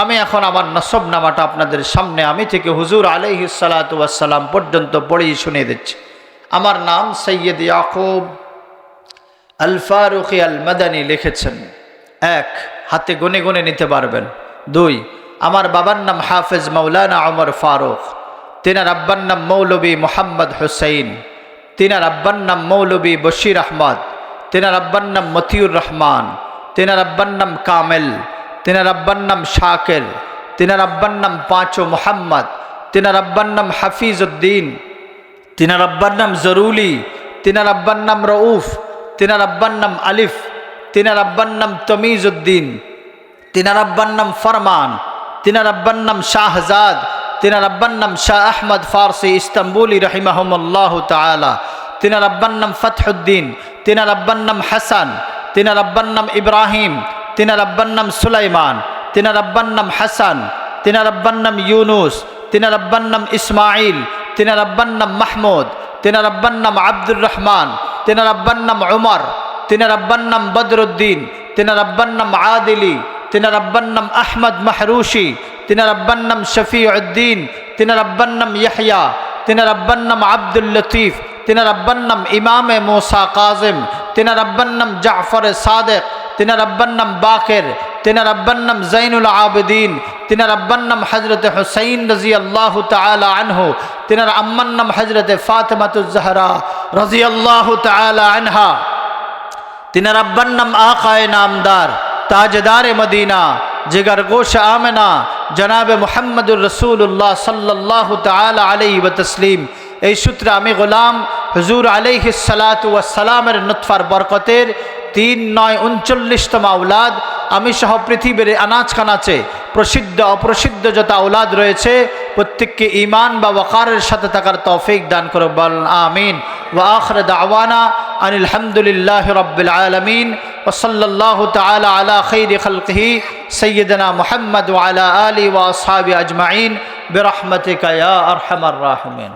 আমি এখন আমার নসব নামাটা আপনাদের সামনে আমি থেকে হুজুর আলহি সালাতাম পর্যন্ত পড়েই শুনিয়ে দিচ্ছি। আমার নাম সৈয়দ ইয়াকুব আল ফারুকি আল মাদানি লিখেছেন। এক, হাতে গুনে গুনে নিতে পারবেন। দুই, আমার বাবার নাম হাফেজ মৌলানা অমর ফারুক। তিনার আব্বার নাম মৌলবী মোহাম্মদ হুসাইন। তিনার আব্বার নাম মৌলবী বশির আহমদ। তিনার আব্বার নাম মতিউর রহমান। তিনার আব্বার নাম কামেল। তিনার আব্বার নাম শাকের তিনার আব্বার নাম পাঁচো মোহাম্মদ তিনার আব্বার নাম হাফিজ উদ্দিন তিনার আব্বার নাম জরুলি তিনার আব্বার নাম রউফ তিনার আব্বার নাম আলিফ তিনার আব্বার নাম তমিজ উদ্দিন তিনার আব্বার নাম ফরমান তিনার আব্বার নাম শাহজাদ তিনার আব্বার নাম শাহ আহমদ ফারসি ইস্তাম্বুলি রহিমাহমুল্লাহ তালা তিনার আব্বার নাম ফতহুদ্দিন তিনার আব্বার নাম হাসান তিনার আব্বার নাম ইব্রাহিম তিনার আব্বার নাম সুলাইমান তিনার আব্বার নাম হাসান তিনার আব্বার নাম ইউনুস তিনার আব্বার নাম ইসমাইল তিনার আব্বার নাম মাহমুদ তিনার আব্বার নাম আব্দুর রহমান তিনার আব্বার নাম উমর তিনার আব্বার নাম বদরুদ্দিন তিনার আব্বার নাম আদিলি তিনার আব্বার নাম আহমদ মাহরুশি তিনার আব্বার নাম শফি উদ্দিন তিনার আব্বার নাম ইয়াহিয়া তিনার আব্বার নাম আব্দুল লতিফ তিনার আব্বার নাম ইমামে মোসা কাজেম তিনার আব্বার নাম জাফর সাদেক তিনার আব্বার নাম বাকের তিনার আব্বার নাম জাইনুল আবেদিন তিনার আব্বার নাম হজরত হুসাইন রাজি আল্লাহ তালা আনহু তিনার আম্মার নাম হজরত ফাতেমাতুজহরা রাজি আল্লাহ তালা আনহা তিনার আব্বার নাম আকায় নামদার তাজদার মদিনা জিগার গোশ আমেনা জনাবে মোহাম্মদুর রসুল্লাহ সাল্লাহ তালা আলাই ও তসলিম এই সূত্রে আমি গোলাম হুজুর আলাইহি সালামের নতফার বরকতের তিন নয় উনচল্লিশতম আউলাদ আমি সহ পৃথিবীর আনাজ কানাচে প্রসিদ্ধ অপ্রসিদ্ধ যত আউলাদ রয়েছে প্রত্যেককে ইমান বা ওয়াকারের সাথে থাকার তৌফিক দান করো বল আমিন ওয়া আখর দাওয়ানা আনিল হামদুলিল্লাহ রব্বিল আলমিন ওসল্লাহ তালা আলা খৈর খলকহি সৈয়দনা মোহাম্মদ ওয়ালা আলী ওয়া আসহাবি আজমাইন برحمتك يا أرحم الراحمين